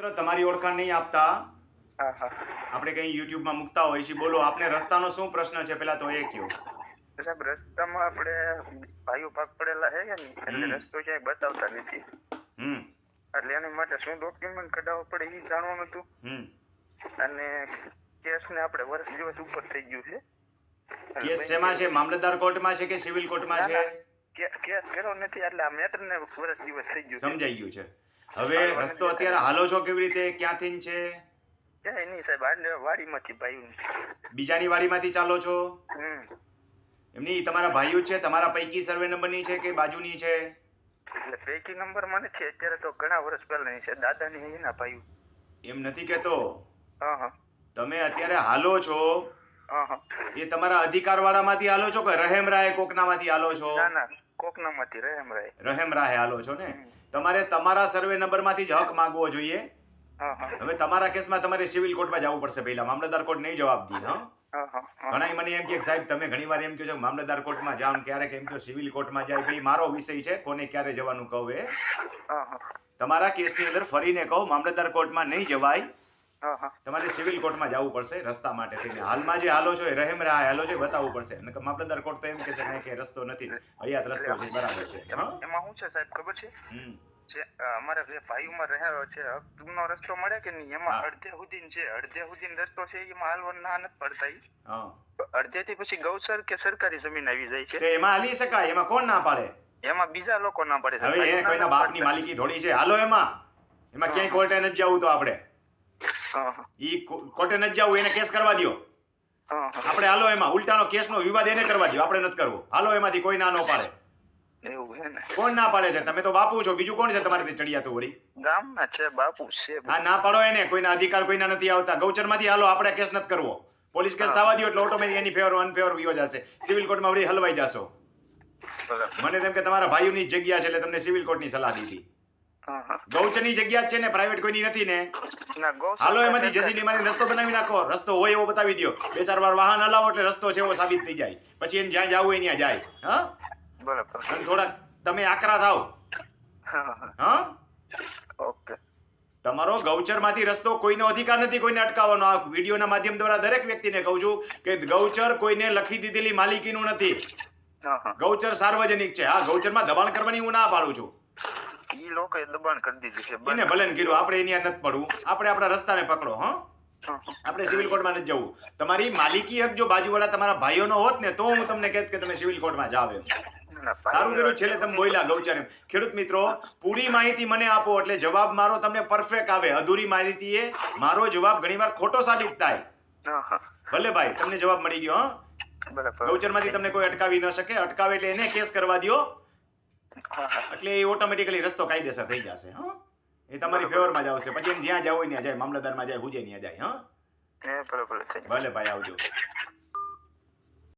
મિત્ર તમારી ઓળખાણ નહીં આપતા. આપણે કઈ યુટ્યુબમાં મૂકતા હોય છે. બોલો આપને રસ્તાનો શું પ્રશ્ન છે? પેલા તો એ કયો. સાહેબ રસ્તામાં આપણે ભાઈઓ પાક પડેલા છે ને એટલે રસ્તો ક્યાંય બતાવતા નથી. હમ. એટલે એની માટે શું ડોક્યુમેન્ટ કઢાવવા પડે એ જાણવાનું હતું. હમ. અને કેસને આપણે વર્ષ દિવસ ઉપર થઈ ગયું છે. કેસ શેમાં છે? મામલતદાર કોર્ટમાં છે કે સિવિલ કોર્ટમાં છે? કે- કેસ કર્યો નથી એટલે આ મેટરને વર્ષ દિવસ થઈ ગયું સમજાઈ ગયું છે. હવે રસ્તો અત્યારે હાલો છો કેવી રીતે? ક્યાંથી છે? નહીં સાહેબ વાડીમાંથી ભાઈ બીજાની વાડીમાંથી ચાલો છો? એમની તમારા ભાઈઓ છે? તમારા પૈકી સર્વે નંબરની છે કે બાજુની છે? એટલે પૈકી મને નથી અત્યારે તો ઘણા વર્ષ પહેલા છે દાદાની એના ભાઈઓ. એમ નથી કેતો? હા હા. તમે અત્યારે હાલો છો? હા હા. એ તમારા અધિકારવાળામાંથી હાલો છો કે રહેમ રાહે કોકનામાંથી હાલો છો? ના ના કોકનામાંથી રહેમ રહે રહેમ રાહે હાલો છો ને? તમારે તમારા સર્વે નંબરમાંથી જ હક માંગવો જોઈએ. હવે તમારા કેસમાં તમારે સિવિલ કોર્ટમાં જવું પડશે પહેલા. મામલતદાર કોર્ટ નહીં જવાબ દે હા? ઘણા મને એમ કે સાહેબ તમે ઘણી વાર એમ કહો છો મામલતદાર કોર્ટમાં જાઓ ક્યારેક એમ કહો સિવિલ કોર્ટમાં જાય. ભાઈ મારો વિષય છે કોને ક્યારે જવાનું કહું એ તમારા કેસની અંદર ફરીને કહું મામલતદાર કોર્ટમાં નહીં જવાય. તમારે સિવિલ કોર્ટમાં જવું પડશે રસ્તા માટે થઈને. હાલમાં જે હાલો છો એ રહેમ રાહ હાલો છે બતાવવું પડશે. અને મામલતદાર કોર્ટ તો એમ કે છે કે રસ્તો નથી. અહીંયા રસ્તો છે બરાબર છે. એમાં શું છે સાહેબ ખબર છે? જે અમારા જે ભાઈઓમાં રહ્યા છે હકનો રસ્તો મળે કે નહીં? એમાં. અડધે સુધી છે. અડધે સુધી રસ્તો છે એમાં હાલવાનો ના નથી પડતા. અડધે થી પછી ગૌસર કે સરકારી જમીન આવી જાય છે? એમાં હાલી શકાય. એમાં કોણ ના પાડે? એમાં બીજા લોકો ના પડે. હવે એ કોઈના બાપની માલિકી થોડી છે. હાલો એમાં. એમાં ક્યાંય કોર્ટે નથી જવું તો આપણે. ઈ કોર્ટે નથી જવું એને કેસ કરવા હા આપણે હાલો એમાં ઉલટાનો કેસનો વિવાદ એને કરવા દો આપણે નથી કરવો. હાલો એમાંથી કોઈ ના નો પાડે. કોણ ના પાડે છે? તમે તો બાપુ છો બીજું કોણ છે તમારે ચડિયાતું વળી? ગામના છે બાપુ છે. હા ના પાડો એને કોઈના અધિકાર કોઈના નથી આવતા. ગૌચરમાંથી હાલો આપણે કેસ નથી કરવો. પોલીસ કેસ થવા દ્યો એટલે ઓટોમેટિક એની ફેવર અનફેવર વિયો જશે. સિવિલ કોર્ટમાં વળી હલવાઈ જશો. મને તેમ કે તમારા ભાઈઓની જગ્યા છે એટલે તમને સિવિલ કોર્ટની સલાહ દીધી. ગૌચરની જગ્યા જ છે ને પ્રાઇવેટ કોઈની નથી ને. હાલો એમાંથી જેસીબી માંથી રસ્તો બનાવી નાખો. રસ્તો હોય એવો બતાવી દો બે ચાર વાર વાહન હલાવો એટલે રસ્તો છે એવો સાબિત થઈ જાય. પછી એને જ્યાં જવું હોય ત્યાં જાય. હા? બરાબર. થોડા તમે આકરા થાવ. હા ઓકે. તમારો ગૌચરમાંથી રસ્તો કોઈનો અધિકાર નથી કોઈને અટકાવવાનો. આ વિડીયોના માધ્યમ દ્વારા દરેક વ્યક્તિને કહું છું કે ગૌચર કોઈને લખી દીધેલી માલિકીનું નથી. ગૌચર સાર્વજનિક છે. હા ગૌચરમાં દબાણ કરવાની હું ના પાડું છું. ઈ લોકોએ દબાણ કરી દીધું છે એને ભલે ને કીધું આપણે એની નથી પડવું આપણે આપણા રસ્તાને પકડો હા. આપણે સિવિલ કોર્ટમાં નથી જવું. તમારી માલિકી હક જો બાજુવાળા તમારા ભાઈઓનો હોત ને તો હું તમને કહેત કે તમે સિવિલ કોર્ટમાં જાવ એમ. સારું કર્યું છેલ્લે તમે બોલ્યા ગૌચર એમ ખેડૂત મિત્રો પૂરી માહિતી મને આપો એટલે જવાબ મારો તમને પરફેક્ટ આવે. અધૂરી માહિતી એ મારો જવાબ ઘણીવાર ખોટો સાબિત થાય. ભલે ભાઈ તમને જવાબ મળી ગયો હા? ગૌચરમાંથી તમને કોઈ અટકાવી ન શકે. અટકાવે એટલે એને કેસ કરવા હા એટલે એ ઓટોમેટિકલી રસ્તો કાયદેસર થઈ જશે હા? એ તમારી ફેવરમાં જ આવશે. પછી જ્યાં જવું ત્યાં જાય મામલતદારમાં જાય હુજે ત્યાં જાય હા. ભલે ભાઈ આવજો.